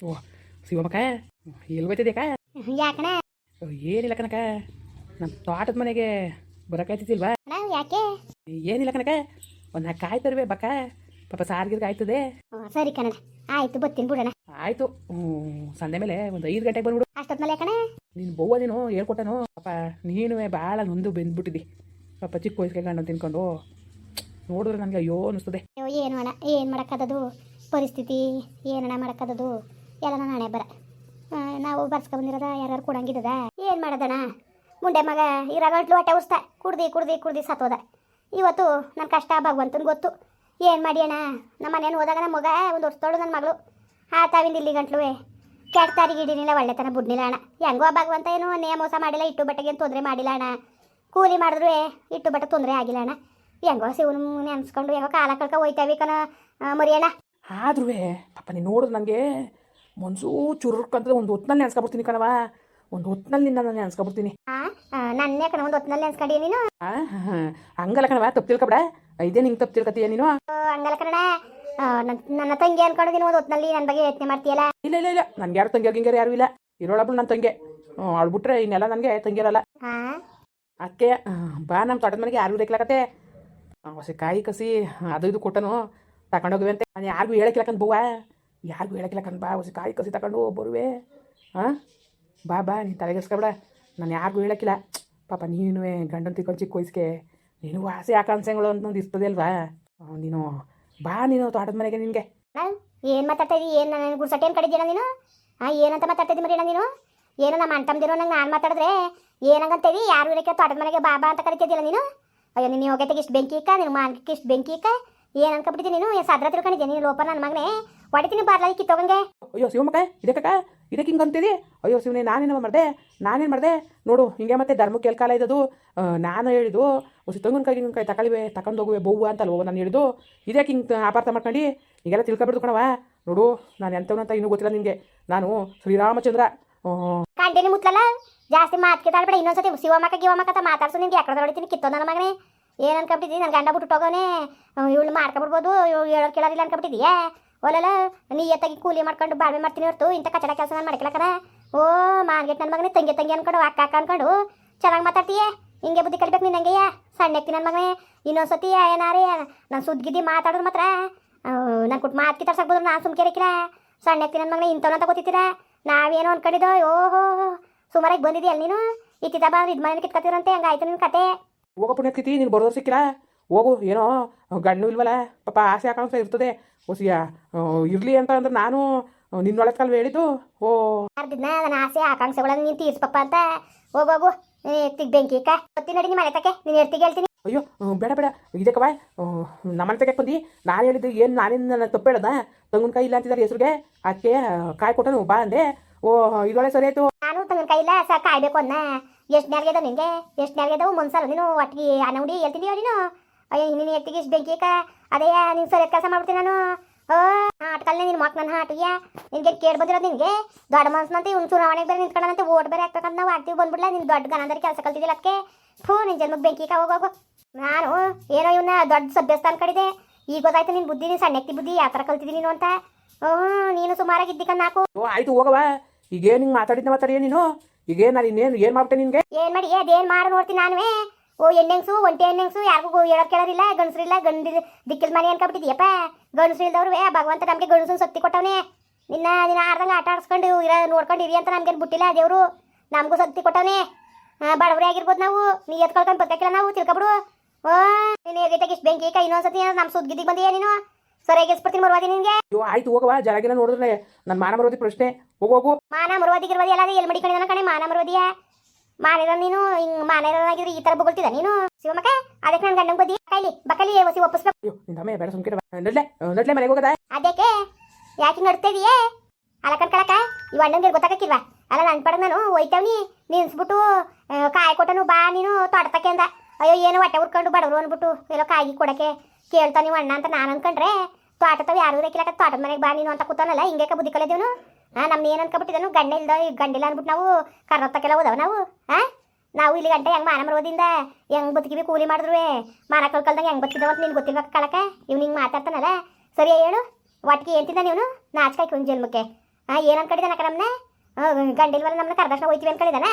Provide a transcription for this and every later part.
ಓ ಶಿವಮಕ್ಕ ಎಲ್ಲಿ ಹೋಯ್ತಿದ್ಯಾಕ ಯಾಕಣ ಏನಿಲ್ಲ ಕನಕ ನಮ್ಮ ತೋಟದ ಮನೆಗೆ ಬರೋಕಾಯ್ತಿಲ್ವಾ ಅಣ್ಣ ಯಾಕೆ? ಏನಿಲ್ಲ ಕನಕ ಒಂದು ನಾಲ್ಕು ಕಾಯಿ ತರುವೆ ಬಕ್ಕ. ಪಾಪ ಸಾರ್ಗಿರ್ಗೆ ಆಯ್ತದೆ. ಸರಿ ಕಣಣ್ಣ ಆಯ್ತು ಬತ್ತೀನಿ ಬಿಡೋಣ. ಆಯ್ತು. ಸಂಜೆ ಮೇಲೆ ಒಂದು ಐದು ಗಂಟೆಗೆ ಬಂದ್ಬಿಡು. ಅಷ್ಟೊತ್ಮೇಲೆ ಕಣ? ನೀನು ಬವ್ವ ನೀನು ಹೇಳ್ಕೊಟ್ಟನು. ಪಾಪ ನೀನು ಭಾಳ ನೊಂದು ಬೆಂದ್ಬಿಟ್ಟಿದ್ದಿ ಪಾಪ ಚಿಕ್ಕ ವಯಸ್ಸಿಗೆ ಗಂಡು ತಿನ್ಕೊಂಡು. ನೋಡಿದ್ರೆ ನನಗೆ ಅಯ್ಯೋ ಅನಿಸ್ತದೆ. ಏನ್ ಏನು ಅಣ್ಣ? ಏನು ಮಾಡೋಕ್ಕದದು ಪರಿಸ್ಥಿತಿ ಏನಣ್ಣ ಮಾಡೋಕ್ಕದದು ಎಲ್ಲ ನಾಳೆ ಬರ. ನಾವು ಬರ್ಸ್ಕೊಂಬಂದಿರೋದ ಯಾರು ಕೊಡಂಗಿದ್ದದ ಏನು ಮಾಡೋದಣ್ಣ? ಮುಂಡೆ ಮಗ ಇರೋ ಗಂಟ್ಲು ಹೊಟ್ಟೆ ಉಸ್ತ. ಕುಡ್ದು ಕುಡ್ದು ಕುಡ್ದು ಸತ್ತೋದ. ಇವತ್ತು ನನ್ನ ಕಷ್ಟ ಭಗವಂತನ ಗೊತ್ತು. ಏನು ಮಾಡಿ ಅಣ್ಣ ನಮ್ಮ ಮನೇನು ಹೋದಾಗ ನಮ್ಮ ಮಗ ಒಂದು ಹೊಸ್ತೋಳು ನನ್ನ ಮಗಳು. ಆ ತಾವಿಂದ ಇಲ್ಲಿ ಗಂಟ್ಲುವೆ ಕೆಟ್ಟಾರಿಗೆ ಹಿಡಿನಿಲ್ಲ ಒಳ್ಳೆತನ ಬುಡ್ನಿಲ್ಲ ಅಣ್ಣ. ಹೆಂಗೋ ಭಗವಂತ ಏನು ನೇ ಮೋಸ ಮಾಡಿಲ್ಲ, ಇಟ್ಟು ಬಟ್ಟೆಗೆ ತೊಂದರೆ ಮಾಡಿಲ್ಲ ಅಣ್ಣ. ಕೂಲಿ ಮಾಡಿದ್ರು ಇಟ್ಟು ಬಟ್ಟೆ ತೊಂದರೆ ಆಗಿಲ್ಲ ಅಣ್ಣ. ಹೆಂಗೋ ಶಿವನ ನೆನ್ಸ್ಕೊಂಡು ಹೆಂಗೋ ಕಾಲ ಕಳ್ಕೊ ಹೋಯ್ತಾವಿ ಕಣ ಮರಿಯಣ್ಣ. ಆದ್ರೂ ಪಾಪ ನೀನು ನೋಡಿದ್ರೆ ನನಗೆ ಮನ್ಸು ಚುರುಕಂತದ ಒಂದು ಹೊತ್ನಲ್ಲಿ ನೆನ್ಸ್ಕೊಬಿಡ್ತೀನಿ ಕಣವ ಒಂದು ಹೊತ್ನಲ್ಲಿ ನಿನ್ನ ನಾನು ನೆನ್ಸ್ಕೊಬಿಡ್ತೀನಿ. ನನ್ನೇ ಕಣ ಒಂದು ಹೊತ್ನಲ್ಲಿ ನೆನ್ಸ್ಕೊಂಡಿ ನೀನು? ಹಂಗಲ್ಲ ಕಣವ ತಪ್ಪು ತಿಳ್ಕೊಬೇಡ. ಇದೇ ನಿಂಗೆ ತಪ್ಪು ತಿಳ್ಕೊತೀಯ ನೀನು? ಹಂಗಲ್ಲ ಕಣ ನನ್ನ ತಂಗಿ ಅನ್ಕೊಂಡಿದ್ದೀನಿ ಒಂದು ಹೊತ್ತಿನಲ್ಲಿ ನನ್ನ ಬಗ್ಗೆ ಯೋಚನೆ ಮಾಡ್ತೀಯಲ್ಲ? ಇಲ್ಲ ಇಲ್ಲ ಇಲ್ಲ. ನನ್ಗೆ ಯಾರು ತಂಗಿ ಹೋಗಿಂಗ್ಯಾರು ಯಾರು ಇಲ್ಲ. ಇರೋಳಬ್ಳು ನನ್ನ ತಂಗೆ. ಅವಳು ಬಿಟ್ರೆ ಇನ್ನೆಲ್ಲ ನನಗೆ ತಂಗಿರಲ್ಲ ಹಾ ಅದಕ್ಕೆ ಬಾ ನಮ್ಮ ತೋಟದ ಮನೆಗೆ ಯಾರು ರೇಕ್ಲಾಕತ್ತೆ ಹೊಸ ಕಾಯಿ ಕಸಿ ಅದು ಇದು ಕೊಟ್ಟನು. ತಗೊಂಡೋಗಿವೆ ಅಂತ. ನಾನು ಯಾರಿಗೂ ಹೇಳಕ್ಕಿಲ್ಲಕಂತ ಬವ್ವ. ಯಾರಿಗೂ ಹೇಳಕ್ಕಿಲ್ಲಕಂದ್ ಬಾ, ಹೊಸ ಕಾಯಿ ಕಸಿ ತಗೊಂಡು ಬರುವೆ. ಹಾಂ ಬಾ ಬಾ, ನೀನು ತಲೆಗೆಸ್ಕೊಬೇಡ ನಾನು ಯಾರಿಗೂ ಹೇಳಕ್ಕಿಲ್ಲ. ಪಾಪ ನೀನು ಗಂಡನ ತಿಳ್ಕೊಂಡು ಚಿಕ್ಕ ವಯಸ್ಸಿಗೆ ನೀನು ವಾಸಿ ಆಕಾಂಕ್ಷೆಗಳು ಅಂತಂದು ಇರ್ತದೆ ಅಲ್ವಾ ನೀನು ಬಾ ನೀನು ತೋಟದ ಮನೆಗೆ ನಿನಗೆ. ನಾನು ಏನು ಮಾತಾಡ್ತಾ ಇದೀನಿ ಏನು ನಾನು ಗುಡ್ಸಟ್ಟೆ ಏನು ಕಡಿದ್ದೀನ ನೀನು? ಹಾಂ ಏನಂತ ಮಾತಾಡ್ತಾ ಇದ್ದಿ ಮರಿಯಣ್ಣ ನೀನು? ಏನು ನಮ್ಮ ಅಂಟಮ್ದಿರೋ ನಂಗೆ ನಾನು ಮಾತಾಡಿದ್ರೆ ಏನಂಗಂತೇವಿ ಯಾರು ಇರಕ್ಕೆ ತೋಟದ ಮನೆಗೆ ಬಾಬಾ ಅಂತ ಕರಿತಿದ್ದಿಲ್ಲ ನೀನು? ಅಯ್ಯೋ, ನಿನ್ನ ಯೋಗ್ಯತೆಗೆ ಇಷ್ಟು ಬೆಂಕಿ ಇಕ್ಕ, ನಿನ್ನ ಮಾನಕ್ಕೆ ಇಷ್ಟು ಬೆಂಕಿ ಇಕ್ಕ. ಏನು ಅನ್ಕೊಬಿಟ್ಟಿದ್ದೀನಿ ನೀನು? ಏನು ಸಾದ್ರ ತಿಳ್ಕೊಂಡಿದ್ದೆ ನೀನು ಲೋಪ ನನ್ನ ಮಗನೇ? ಹೊಡಿತೀನಿ ಬಾರ್ಲ ಕಿತ್ತೋಗಂಗೆ ಅಯ್ಯೋ ಶಿವಮಕ್ಕ ಇದಕ್ಕಕ್ಕ ಇದಕ್ಕೆ ಹಿಂಗೆ ಅಂತಿದಿ? ಅಯ್ಯೋ ಶಿವನೇ ನಾನೇನು ಮಾಡಿದೆ? ನಾನೇನು ಮಾಡಿದೆ? ನೋಡು ಹಿಂಗೆ ಮತ್ತೆ ಧರ್ಮ ಎಲ್ ಕಾಲ ಇದ್ದದು ನಾನು ಹೇಳಿದು ಹೊಸ ತಂಗನ ಕೈ ಕೈ ತಗೊಳ್ಳುವೆ ತಗೊಂಡು ಹೋಗುವೆ ಬೋವು ಅಂತಲ್ವ ನಾನು ಹೇಳಿದು ಇದಕ್ಕೆ ಹಿಂಗೆ ಅಪಾರ್ಥ ಮಾಡ್ಕೊಂಡು? ಈಗೆಲ್ಲ ತಿಳ್ಕೊಬಿಡ್ದು ಕಣವ ನೋಡು ನಾನು ಎಂಥವನಂತ ಇನ್ನೂ ಗೊತ್ತಿಲ್ಲ ನಿನಗೆ. ನಾನು ಶ್ರೀರಾಮಚಂದ್ರ ಆ, ಕಂಟಿನ್ಯೂ ಮುಟ್ಲಲ್ಲ ಜಾಸ್ತಿ ಮಾತು ಕಿತ್ತಾಡ್ಬೇಡ ಇನ್ನೊಂದ್ಸತಿ ಶಿವಮಕ್ಕ ಗಿವಮಕ್ಕ ಮಾತಾಡ್ಸು ನಿನ್ಗೆ. ಯಾಕಡೆ ಹೊಡಿತೀನಿ ಕಿತ್ತೋ ನನ್ನ ಮಗನೇ. ಏನು ಅನ್ಕೊಂಬಿಟ್ಟಿದ್ದೀನಿ ನನ್ನ ಗಂಡ ಬಿಟ್ಟು ಹೋಗೋನೆ. ಇವಳು ಮಾಡ್ಕೊಬಿಡ್ಬೋದು. ಇವಳು ಹೇಳೋರು ಕೇಳೋರಿಲ್ಲ ಅನ್ಕೊಂಬಿಟ್ಟಿದ್ಯಾ ಒಲಲ್ಲ ನೀ ಎತ್ತಾಗಿ ಕೂಲಿ ಮಾಡ್ಕೊಂಡು ಬಾಳ್ವೆ ಮಾಡ್ತೀನಿ ಹೊರ್ತು. ಇಂಥ ಕಚಡ ಕೆಲಸ ನಾನು ಮಾಡ್ಕೊಳಕರ ಓ, ಮಾರ್ಗೆಟ್ ನನ್ನ ಮಗನೇ, ತಂಗಿ ತಂಗಿ ಅನ್ಕೊಂಡು, ಅಕ್ಕ ಅಕ್ಕ ಅನ್ಕೊಂಡು. ಚೆನ್ನಾಗಿ ಮಾತಾಡ್ತೀಯ? ಹಿಂಗೆ ಬುದ್ಧಿ ಕಲಿಬೇಕು ನೀನು ಹಂಗೆಯ? ಸಣ್ಣಕ್ಕಿ ನನ್ನ ಮಗನೇ. ಇನ್ನೊಂದ್ಸತಿ ಏನಾರೇ, ನಾನು ಸುದ್ಗಿದ್ದಿ ಮಾತಾಡೋದು ಮಾತ್ರ. ನಾನು ಕುಟ್ ಮಾತು ಕಿತ್ತಾಡ್ಸಕ್ಬೋದು ನಾನು ಸುಮ್ಕೆ ಇರಕಿರ ಸಣ್ಣಕ್ಕಿ ನನ್ನ ಮಗನೇ ಇಂಥವನಂತ ಗೊತ್ತಿತ್ತೀರಾ ನಾವೇನೋ ಅನ್ಕೊಂಡಿದ್ದೋ? ಓಹೋ ಸುಮಾರಾಗಿ ಬಂದಿದೆಯಲ್ಲ ನೀನು? ಇತ್ತಿದ್ದ ಬಾ ಇದು ಮನೇಲಿ ಕಿತ್ಕೊತಿರಂತೆ ಹಂಗಾಯ್ತು ನಿನ್ನ ಕತೆ. ಹೋಗೋ ಪುಣ್ಯತಿಥಿ ನೀನು ಬರೋದು ಸಿಕ್ಕಿಲ್ಲ? ಹೋಗು ಏನೋ ಗಂಡು ಇಲ್ವಲ್ಲ? ಪಾಪ ಆಸೆ ಆಕಾಂಕ್ಷೆ ಇರ್ತದೆ. ಹೊಸಿಯ ಇರಲಿ ಅಂತ ಅಂದ್ರೆ ನಾನು ನಿನ್ನೊಳಗೆ ಕಾಲ ಹೇಳಿದ್ದು. ಓ. ನನ್ನ ಆಸೆ ಆಕಾಂಕ್ಷೆಗಳನ್ನು ನೀನು ತೀರ್ಸ್ಪಪ್ಪ ಅಂತ. ಹೋಗೋಗು ಎತ್ತಿಗೆ ಬೆಂಕಿ ಕಾ. ಗೊತ್ತಿ ನಡಿ ನಿಮ್ಮ ಮನೆ ತಕ್ಕೆ ನೀನು ಎತ್ತಿಗೆ ಹೇಳ್ತೀನಿ. ಅಯ್ಯೋ ಬೇಡ ಬೇಡ. ಇದಕ್ಕವ ನಮ್ಮನೆ ತೆಗೆ ಬಂದು. ನಾನು ಹೇಳಿದ್ದು ಏನು ನಾನೇನು ನನ್ನ ತಪ್ಪು ಹೇಳ್ದ? ಕೈ ಇಲ್ಲ ಅಂತಿದ್ದಾರೆ ಹೆಸ್ರಿಗೆ. ಅದಕ್ಕೆ ಕಾಯಿ ಕೊಟ್ಟನು ಬಾ ಅಂದೆ. ಓ ಇದೊಳೆ ಸರಿ ಆಯ್ತು. ನಾನು ತಂಗನ ಕೈಲ್ಲ ಸಹ ಕಾಯ್ಬೇಕು ಅನ್ನ. ಎಷ್ಟು ನಾಲ್ಗೆದ ನಿಂಗೆ? ಎಷ್ಟು ನಾಲ್ಗೆದವು ಮುನ್ಸಲ್ಲ ನೀನು ಒಟ್ಟಿಗೆ ಅನೌಡಿ ಹೇಳ್ತಿದ್ದೀಯೋ ನೀನು? ಅಯ್ಯೋ ನಿನ್ನ ಎತ್ತಿಗೆ ಇಷ್ಟು ಬೆಂಕಿ ಅದೇ, ನೀನು ಸರಿ ಕೆಲಸ ಮಾಡ್ಬಿಡ್ತೀನಿ ನಾನು. ಓ ಆಟಕಲ್ಲೇ ನಿನ್ನ ಮಾಕ್ ನನ್ನ ಹಾಟಿಯ ನಿನ್ಗೆ ಕೇಳಿ ಬಂದಿರೋದು ನಿನಗೆ? ದೊಡ್ಡ ಮನ್ಸನಂತೆ ಇವ್ನು ಚುನಾವಣೆಗೆ ಬೇರೆ ನಿಂತ್ಕೊಂಡಂತೆ ಓಟ್ ಬೇರೆ ಹಾಕ್ಬೇಕಂತ ನಾವು ಆಗ್ತೀವಿ ಬಂದ್ಬಿಡ್ಲ? ನಿನ್ನ ದೊಡ್ಡ ಗನಂದರಿ ಕೆಲಸ ಕಲ್ತಿದ್ದಿಲ್ಲ ಅದಕ್ಕೆ ಥೂ ನಿನ್ನ ಜನ್ಮಕ್ಕೆ ಬೆಂಕಿ ಇಕ್ಕ ಹೋಗೋಗು ನಾನು ಏನೋ ಇವನ್ನ ದೊಡ್ಡ ಸಭ್ಯಸ್ಥಾನ ಕಡಿದೆ. ಈಗ ಗೊತ್ತಾಯ್ತು ನಿನ್ನ ಬುದ್ಧಿ, ನೀನು ಸಣ್ಣಕ್ತಿ ಬುದ್ಧಿ, ಯಾವ ಥರ ಕಲ್ತಿದ್ದೀನಿ ನೀನು ಅಂತ. ಹ್ಞೂ ನೀನು ಸುಮಾರಾಗಿ ಇದ್ದಿಕ್ಕ ನಾಕು ಓ, ಆಯ್ತು ಹೋಗವ ಈಗೇನು ಹಿಂಗೆ ಮಾತಾಡಿದ್ನ ಮಾತಾಡಿಯ ನೀನು? ಈಗೇನು ನಾನು ಇನ್ನೇನು ಏನು ಮಾಡ್ಬಿಟ್ಟೆ ನಿನಗೆ? ಏನ್ ಮಾಡಿ? ಅದೇನ್ ಮಾಡಿ ನೋಡ್ತೀನಿ ನಾನುವೇ? ಓ ಎಣ್ಣೆಂಗ್ಸು ಒಂಟಿ ಎಣ್ಣೆಂಗ್ಸು ಯಾರಿಗೂ ಹೇಳಕ್ ಕೇಳೋರಿಲ್ಲ ಗಂಡಸ್ರಿಲ್ಲ ಗಂಡ ದಿಕ್ಕಿಲ್ ಮನೆ ಅನ್ಕೊಬಿಟ್ಟಿದ್ಯಪ್ಪ ಗಂಡಸ್ರು ಇಲ್ದವ್ರು ಆ ಭಗವಂತ ನಮಗೆ ಗಂಡಸನ್ ಸತ್ತಿ ಕೊಟ್ಟವನೇ. ನಿನ್ನ ನಿನ್ನ ಆರ್ದಂಗೆ ಆಟ ಆಡಿಸ್ಕೊಂಡು ಇರ ನೋಡ್ಕೊಂಡು ಇರಿ ಅಂತ ನಮ್ಗೇನು ಬಿಟ್ಟಿಲ್ಲ ದೇವರು. ನಮಗೂ ಸತ್ತಿ ಕೊಟ್ಟವನೇ. ಬಡವರೇ ಆಗಿರ್ಬೋದು ನಾವು. ನೀ ಎತ್ಕೊಳ್ಕೊಂಡು ಬದುಕಿಲ್ಲ ನಾವು, ತಿಳ್ಕೊಬಿಡು. ಓ, ನೀನು ಎದಿಟಾಗಿ ಇಷ್ಟು ಬೆಂಕಿ, ಕೈ ಇನ್ನೊಂದ್ಸತಿ ನಮ್ಮ ಸುದ್ದಿಗೆ ಬಂದಿಯಾ ನೀನು? ಸರಿಯಾಗಿ ಎಸ್ಬಿಡ್ತೀನಿ ಮರವಾದಿ ನಿನ್ಗೆ. ಅಯ್ಯೋ ಆಯ್ತು ಹೋಗವಾ ಜರಾಗಿನ ನೋಡಿದ್ರೆ ನನ್ನ ಮಾನ ಮರವಾದಿ ಪ್ರಶ್ನೆ. ಹೋಗು ಹೋಗು. ಮಾನ ಮರುವಾದಿಗಿರುವುದು ಎಲ್ಲ ಎಲ್ಲಿ ಮಡಿಕೊಂಡಿದ್ದಾನ ಕಣೆ ಮಾನ ಮರುವಾದಿಯ. ಮಾನಿರೋ ನೀನು ಹಿಂಗ್ ಮಾನಿರೋನಾಗಿದ್ರೆ ಈ ತರ ಬೊಗಳ್ತಿದ ನೀನು. ಶಿವಮಕ್ಕ ಅದಕ್ಕೆ ನನ್ನ ಗಂಡಂಗ್ ಬದಿ ಕೈಲಿ ಬಕಲಿ ಓಸಿ ಒಪ್ಪಿಸ್ಬೇಕು ಅಯ್ಯೋ ನಿನ್ನ ತಮ್ಮ ಬೇಡ ಸುಮ್ಕಿರ ನಡ್ಲೆ ನಡ್ಲೆ ಮನೆಗೆ ಹೋಗದ? ಅದಕ್ಕೆ ಯಾಕೆ ನಡ್ತಿದೀಯೇ ಅಲ್ಲ ಕಣ್ಕಳಕ ಇವ್ ಅಣ್ಣಂಗೆ ಗೊತ್ತಾಗಕ್ಕಿಲ್ವಾ ಅಲ್ಲ ನನ್ ಪಡ ನಾನು ಒಯ್ತಾವ್ನಿ ನಿನ್ಸ್ಬಿಟ್ಟು ಕಾಯಿ ಕೊಟ್ಟನು ಬಾ ನೀನು ತೋಟತಕ್ಕೆ ಅಂದ. ಅಯ್ಯೋ ಏನು ಹೊಟ್ಟೆ ಉರ್ಕೊಂಡು ಬಡವರು ಅಂದ್ಬಿಟ್ಟು ಎಲ್ಲೋ ಕಾಯಿ ಕೊಡಕ್ಕೆ. ಕೇಳ್ತಾ ನೀವು ಅಣ್ಣ ಅಂತ ನಾನು ಅನ್ಕೊಂಡ್ರೆ ತೋಟದವ್ ಯಾರು ಇರಕ್ಕಿಲ್ಲ ತೋಟದ ಮನೆಗೆ ಬಾ ನೀನು ಅಂತ ಕೂತಾನಲ್ಲ ಹಿಂಗೆ ಬುದ್ಧಿ ಕಲಿದೇವನು? ಹಾಂ ನಮ್ಮ ಏನು ಅನ್ಕೊಬಿಟ್ಟಿದನು? ಗಂಡ ಇಲ್ದ ಗಂಡಿಲ್ಲ ಅಂದ್ಬಿಟ್ಟು ನಾವು ಕರ್ನತ್ತಕ್ಕೆಲ್ಲ ಹೋದವ ನಾವು? ಹಾಂ ನಾವು ಇಲ್ಲಿ ಗಂಟೆ ಹೆಂಗೆ ಮಾನ ಮರೋದಿಂದ ಹೆಂಗ್ ಬದುಕಿವಿ ಕೂಲಿ ಮಾಡಿದ್ರು ಮಾನ ಕಳ್ಕಲ್ದಂಗೆ ಹೆಂಗೆ ಬದುಕಿದವ ಅಂತ ನೀನು ಗೊತ್ತಿರ್ಬೇಕು ಕಳಕ? ಇವ್ನು ಹಿಂಗೆ ಮಾತಾಡ್ತಾನಲ್ಲ? ಸರಿ ಹೇಳು? ಒಟ್ಟಿಗೆ ಏನ್ ತಿಂದ ನೀವು ನಾಚ್ಕಾಯ್ಕೆ ಒಂದು ಜನ್ಮಕ್ಕೆ ಹಾಂ ಏನು ಅನ್ಕೊಂಡಿದ್ದಾನ ನಮ್ಮನ್ನ ಗಂಡಿಲ್ವಲ್ಲ ನಮ್ಮನ್ನ ಕರ್ದಕ್ಷಣ ಹೋಯ್ತೀವಿ ಅನ್ಕೊಂಡಿದ್ದಾನ?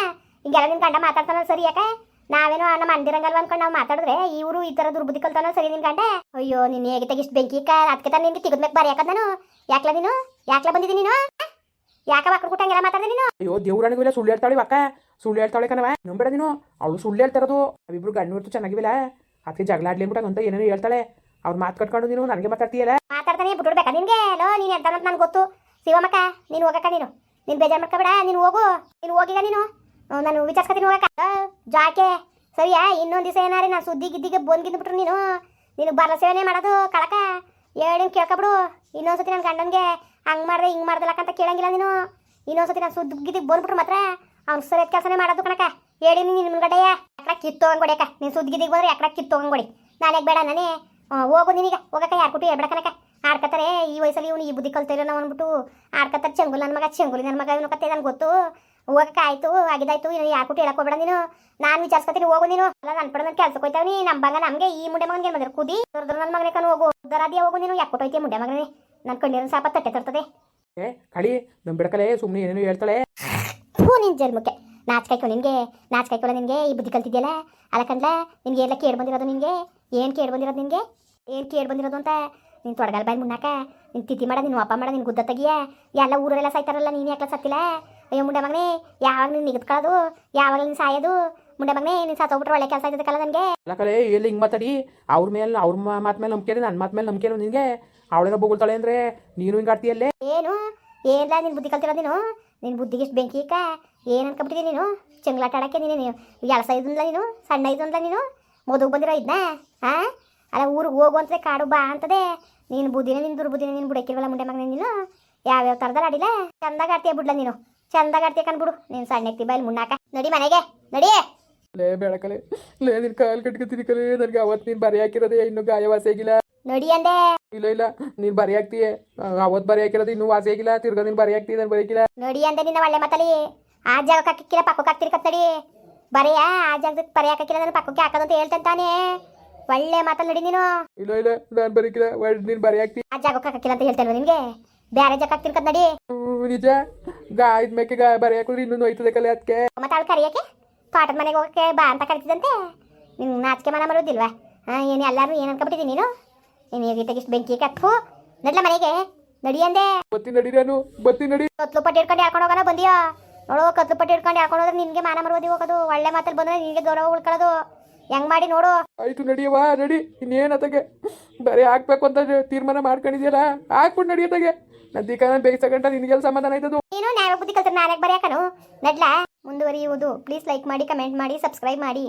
ಹಿಂಗೆಲ್ಲ ನಿನ್ನ ಗಂಡ ಮಾತಾಡ್ತಾನ ಸರಿ ಯಾಕೆ ನಾವೇನೋ ನಮ್ಮ ಅಂದಿರಂಗಲ್ವ ಅನ್ಕೊಂಡು ನಾವು ಮಾತಾಡಿದ್ರೆ ಇವರು ಈ ತರ ದುರ್ಬುದ್ಧಿ ಕಲ್ತಾನೋ ಸರಿ ನಿನ್ ಗಂಡ? ಅಯ್ಯೋ ನೀನು ಹೇಗೆ ಇಷ್ಟು ಬೆಂಕಿ ಅದಕ್ಕೆ ತಾನು ನಿನ್ಗೆ ತೆಗೆದ್ಬೇಕು ಬಾರಿ ಯಾಕಂದ ನಾನು? ಯಾಕ್ಲ ನೀನು? ಯಾಕಲ ಬಂದಿದ್ದೀನಿ ನೀನು? ಯಾಕ ಮಕ್ಕಳು ಕೂಟಂಗೆಲ್ಲ ಮಾತಾಡಿದೆ ನೀನು? ಅಯ್ಯೋ ದೇವ್ರನಿಗಿಲ್ಲ ಸುಳ್ಳು ಹೇಳ್ತಾಳೆ ಅಕ್ಕ ಸುಳ್ಳು ಹೇಳ್ತಾಳೆ ಕಣವ ನಂಬೇಡ ನೀನು. ಅವಳು ಸುಳ್ಳು ಹೇಳ್ತಾರದು. ಅವಿಬ್ರು ಗಂಡು ಹೊರ್ತು ಚೆನ್ನಾಗಿವಿಲ್ಲ. ಅದಕ್ಕೆ ಜಗಳ ಆಡ್ಲಿ ಅಂದ್ಬಿಟ್ಟು ಅಂತ ಏನೇನು ಹೇಳ್ತಾಳೆ. ಅವ್ರು ಮಾತು ಕಟ್ಕೊಂಡು ನೀನು ನನಗೆ ಮಾತಾಡ್ತೀಯಲ್ಲ? ಮಾತಾಡ್ತಾನೆ ಬಿಟ್ಬಿಡ್ಬೇಕಾ ನಿನ್ಗೆ? ಲೋ ನೀನು ಎಂತ ಅಂತ ನನಗೆ ಗೊತ್ತು. ಶಿವಮಕ್ಕ ನೀನು ಹೋಗಕ್ಕ ನೀನು. ನೀನು ಬೇಜಾರು ಮಾಡ್ಕೋಬೇಡ ನೀನು ಹೋಗು. ನೀನು ಹೋಗಿಗ ನೀನು. ನಾನು ವಿಚಾರಿಸ್ಕೊತೀನಿ ಹೋಗಕ್ಕ. ಜಾಕೆ ಸರಿಯಾ ಇನ್ನೊಂದು ದಿವಸ ಏನಾರಿ ನಾನು ಸುದ್ದಿ ಗಿದ್ದಿಗೆ ಬಂದ್ಗಿದ್ದು ಗಿದ್ದುಬಿಟ್ರು ನೀನು. ನಿನಗೆ ಬರ ಸೇವನೆ ಮಾಡೋದು ಕಳಕ. ಹೇಳಿನ ಕೇಳ್ಕೊಬಿಡು. ಇನ್ನೊಂದ್ಸತಿ ನನ್ನ ಗಂಡನಿಗೆ ಹಂಗೆ ಮಾಡಿದೆ, ಹಿಂಗೆ ಮಾಡ್ದಲಕ್ಕಂತ ಕೇಳಂಗಿಲ್ಲ ನೀನು. ಇನ್ನೊಂದ್ಸತಿ ನಾನು ಸುದ್ದಿ ಗಿದ್ದಿಗೆ ಬಂದ್ಬಿಟ್ರು ಮಾತ್ರ. ಅವ್ನು ಸರಿಯಾದ ಕೆಲಸನೇ ಮಾಡೋದು ಕಣಕ ಹೇಳಿ ನೀನು ನಿಮ್ಮ ಗಡೆಯ ಯಾಕಡ ಕಿತ್ತೋಗಂಗ್ ಅಕ್ಕ ನೀನು ಸುದ್ದಿ ಗಿದ್ದಿಗೆ ಬಂದ್ರೆ ಯಾಕಡ ಕಿತ್ತೋಗಂಗ್ ಕೊಡಿ ನಾನೇ ಬೇಡ ನಾನೇ? ಹೋಗು ನೀನೀಗ. ಹೋಗಕ್ಕ, ಯಾರು ಕೊಟ್ಟು ಹೇಳ್ಬೇಡ ಕನಕ ಆಡ್ಕತ್ತಾರೆ, ಈ ವಯಸ್ಸಲ್ಲಿ ಇವನು ಈ ಬುದ್ಧಿ ಕಲ್ತಿರೋ ನಾವು ಅಂದ್ಬಿಟ್ಟು. ಆಡ್ಕತ್ತಾರೆ ಚೆಂಗುಲ್ ನನ್ನ ಮಗ, ಚಂಗುಲಿ ನನ್ನ ಮಗ, ಇವನು ಕತ್ತೆ ನನಗೆ ಗೊತ್ತು. ಹೋಗಕ್ಕೆ ಆಯ್ತು ಆಗಿದಾಯ್ತು ಇನ್ನು ಯಾಕೆ ಕೊಟ್ಟು ಹೇಳಕ್ ಹೋಗ್ಬೇಡ ನೀನು. ನಾನು ವಿಚಾರಿಸ್ಕೊತೀನಿ ಹೋಗು ನೀನು. ಅಲ್ಲ ನನ್ನ ಪಡ ನನ್ನ ಕೆಲ್ಸಕ್ಕೆ ಹೋಯ್ತಾವ ನೀ. ನಮ್ಮ ಬಂಗ ನಮಗೆ ಈ ಮುಂಡೆ ಮಗನಿಗೆ ಬಂದ್ರೆ. ಕುದಿ ದೊಡ್ಡ ನನ್ನ ಮಗನೇ ಕನು ಹೋಗು. ದರಾದಿಯ ಹೋಗು ನೀನು. ಯಾಕೆ ಹೋಯ್ತೀಯ ಮುಂಡೆ ಮಗನೇ? ನನ್ನ ಕಣ್ಣೀರನ್ ಸಾಪ ತಟ್ಟೆ ತರ್ತದೆ. ಏ ಕಳಿ ನಮ್ಮ ನಂಬಿಡಕಲೆ ಸುಮ್ಮನೆ ಏನೇನು ಹೇಳ್ತಾಳೆ. ಹ್ಞೂ ನಿನ್ ಜನ್ಮಕ್ಕೆ. ನಾಚ್ಕಾಯ್ಕೊ ನಿನಗೆ ನಾಚ್ಕಾಯ್ಕೊಲ್ಲ ನಿನಗೆ ಈ ಬುದ್ಧಿ ಕಲ್ತಿದ್ಯಲ್ಲ? ಅಲ್ಲ ಕಂಡ್ಲ ನಿನಗೆ ಎಲ್ಲ ಕೇಳಿ ಬಂದಿರೋದು ನಿನಗೆ? ಏನು ಕೇಳಿ ಬಂದಿರೋದು ನಿನಗೆ? ಏನು ಕೇಳಿ ಬಂದಿರೋದು ಅಂತ? ನೀನು ತೊಡಗಲ್ ಬಾಯ್ ಮುನ್ನಾಕ? ನಿನ್ ತಿಥಿ ಮಾಡ ನೀನು ಅಪ್ಪ ಮಾಡ ನಿನ್ ಗುದ್ದ ತೆಗಿಯ? ಎಲ್ಲ ಊರೆಲ್ಲ ಸಾಯ್ತಾರಲ್ಲ ನೀನು ಯಾಕೆ ಸತ್ತಿಲ್ಲ? ಅಯ್ಯೋ ಮುಂಡೆ ಮಗನೇ ಯಾವಾಗ ನೀನು ನಿಗದ್ಕೊಳ್ಳೋದು ಯಾವಾಗ ನೀನು ಸಾಯೋದು? ಮುಂಡೆ ಮಗನೇ ನೀನು ಸತ್ತೋಗ್ಬಿಟ್ರೆ ಒಳ್ಳೆ ಕೆಲಸ ಆಯ್ತದಕ್ಕಲ್ಲ ನನಗೆ? ಇಲ್ಲ ಕಲೆ ಎಲ್ಲಿ ಹಿಂಗೆ ಮಾತಾಡಿ? ಅವ್ರ ಮೇಲೆ ಅವ್ರ ಮಾತ ಮೇಲೆ ನಂಬಿಕೆ ನನ್ನ ಮಾತ ಮೇಲೆ ನಂಬಿಕೆ ನಿನಗೆ. ಅವಳೇನೋ ಬೊಗಳ್ತಾಳೆ ಅಂದ್ರೆ ನೀನು ಹಿಂಗೆ ಆಡ್ತೀಯಲ್ಲೇ ಏನು? ಏನಿಲ್ಲ ನಿನ್ ಬುದ್ಧಿ ಕಲ್ತಿರೋದು ನೀನು? ನಿನ್ನ ಬುದ್ಧಿಗೆ ಇಷ್ಟು ಬೆಂಕಿ ಇಕ್ಕ? ಏನು ಅನ್ಕೊಂಬಿಟ್ಟಿದ್ದೀನಿ ನೀನು? ಚೆಂಗ್ಲಾಟ ಆಡೋಕ್ಕೆ ನೀನು ಎಳಸ ಇದನ್ಲ ನೀನು? ಸಣ್ಣ ಇದನ್ಲ ನೀನು? ಮದುವೆ ಬಂದಿರೋ ಇದನ್ನ ಹಾಂ ಅಲ್ಲ ಊರಿಗೆ ಹೋಗು ಕಾಡು ಬಾ ಅಂತದೆ. ನೀನು ಬುದ್ಧಿನೇ ನಿನ್ನ ದುರ್ಬುದ್ಧಿನೇ ನೀನು ಬುಡಕ್ಕಿಲ್ವಲ್ಲ ಮುಂಡೆ ಮಗನೇ ನೀನು. ಯಾವ್ಯಾವ ಥರದಲ್ಲಿ ಆಡಿಲ್ಲ? ಚಂದಾಗ ಆಡ್ತೀಯ ಬಿಡ್ಲ ನೀನು? ಚಂದಾಗ ಆಡ್ತೀಯ ಬಿಡು. ನಿನ್ ಸಣ್ಣ ಎತ್ತಿ ಬಾಯಲ್ಲಿ ಮುನ್ನಾಕ ನಡಿ ಮನೆಗೆ. ನಡಿ. ಲೇ ಬೆಳಕಲೆ ಲೇ ನಿನ್ ಕಾಲ್ ಕಟ್ಕೊತೀನಿ ಕಲೆ. ನನಗೆ ಅವತ್ತು ನೀನ್ ಬರಿ ಹಾಕಿರೋದೇ ಇನ್ನು ಗಾಯ ವಾಸಿ ಆಗಿಲ್ಲ ನಡಿ ಅಂದೆ. ಇಲ್ಲ ಇಲ್ಲ. ನೀನ್ ಬರಿ ಹಾಕ್ತೀಯ. ಅವತ್ತು ಬರಿ ಹಾಕಿರೋದು ಇನ್ನೂ ವಾಸಿ ಆಗಿಲ್ಲ ತಿರ್ಗಾ ನೀನು ಬರಿ ಹಾಕ್ತೀಯ ನಾನು ಬರೀಕಿಲ್ಲ ನಡಿ ಅಂದೆ ನಿನ್ನ ಒಳ್ಳೆ ಮಾತಲಿ ಆ ಜಾಗಕ್ಕೆ ಹಾಕಿಕ್ಕಿಲ್ಲ ಪಕ್ಕಕ್ಕೆ ಹಾಕ್ತಿರ್ಕತ್ ಕತ್ತಡಿ ಬರೆಯ ಆ ಜಾಗದಕ್ಕೆ ಬರೆ ಹಾಕಿಲ್ಲ ನಾನು ಪಕ್ಕಕ್ಕೆ ಹಾಕೋದಂತ ಹೇಳ್ತೇನೆ ತಾನೇ. ಒಳ್ಳೆ ಮಾತಲ್ಲಿ ನಡಿ ನೀನು. ಇಲ್ಲ ಇಲ್ಲ. ನಾನು ಬರೀಕಿಲ್ಲ. ಒಳ್ಳೆ ನೀನು ಬರಿ ಹಾಕ್ತಿ. ಆ ಜಾಗಕ್ಕೆ ಹಾಕಿಲ್ಲ ಅಂತ ಹೇಳ್ತೇನೆ ನಿನ್ಗೆ? ಬೇರೆ ಜಾಗ ನಡಿ. ನಿಜ. ಗಾಯದ ಮೇಕೆ ಗಾಯ ಬರಿ ಹಾಕಿದ್ರೆ ಇನ್ನೂ ನೋಯ್ತದೆ ಕಲೆ ಅದಕ್ಕೆ ಮತ್ತೆ ಅವಳು ಕರಿಯಕ್ಕೆ? ತೋಟದ ಮನೆಗೆ ಹೋಗಕ್ಕೆ ಬಾ ಅಂತ ಕರಿತಿದಂತೆ ನಿನ್ ನಾಚಿಕೆ ಮನ ಬರೋದಿಲ್ವಾ ಹಾಂ ಏನು ಎಲ್ಲರೂ ಏನು ಅನ್ಕೊಬಿಟ್ಟಿದ್ದೀನಿ ನೀನು? ನೀನು ಈಗ ಇಷ್ಟು ಬೆಂಕಿ ಕತ್ತು ನಡ್ಲ ಮನೆಗೆ. ನಡಿ ಅಂದೆ. ಬತ್ತಿ ನಡಿ ನಾನು ಬತ್ತಿ ನಡಿ. ಕತ್ಲು ಪಟ್ಟಿ ಹಿಡ್ಕೊಂಡು ಹಾಕೊಂಡು ಹೋಗೋಣ ಬಂದಿಯಾ? ನೋಡು ಕತ್ಲು ಪಟ್ಟಿ ಹಿಡ್ಕೊಂಡು ಹಾಕೊಂಡು ಹೋದ್ರೆ ನಿನಗೆ ಮಾನ ಮರೋದಿ ಹೋಗೋದು. ಒಳ್ಳೆ ಮಾತಲ್ಲಿ ಬಂದ್ರೆ ನಿನಗೆ ಗೌರವ ಉಳ್ಕೊಳ್ಳೋದು. ಹೆಂಗ್ ಮಾಡಿ ನೋಡು. ಆಯ್ತು ನಡಿಯವಾ ನಡಿ. ಇನ್ನೇನತ್ತಗೆ ಬರೀ ಹಾಕ್ಬೇಕು ಅಂತ ತೀರ್ಮಾನ ಮಾಡ್ಕೊಂಡಿದ್ಯಲ್ಲ? ಹಾಕ್ಬಿಟ್ಟು ನಡಿಯತ್ತಗೆ ನದಿಕಾನ ಬೇಯಿಸಕಂಟ ನಿನಗೆಲ್ಲ ಸಮಾಧಾನ ಆಯ್ತದು. ನೀನು ನ್ಯಾಯ ಬುದ್ಧಿ ಕಲ್ತ್ರೆ ನಾನೇ ಬರೆಯಾಕನು ನಡ್ಲಾ? ಮುಂದುವರಿಯುವುದು. ಪ್ಲೀಸ್ ಲೈಕ್ ಮಾಡಿ ಕಮೆಂಟ್ ಮಾಡಿ ಸಬ್ಸ್ಕ್ರೈಬ್ ಮಾಡಿ.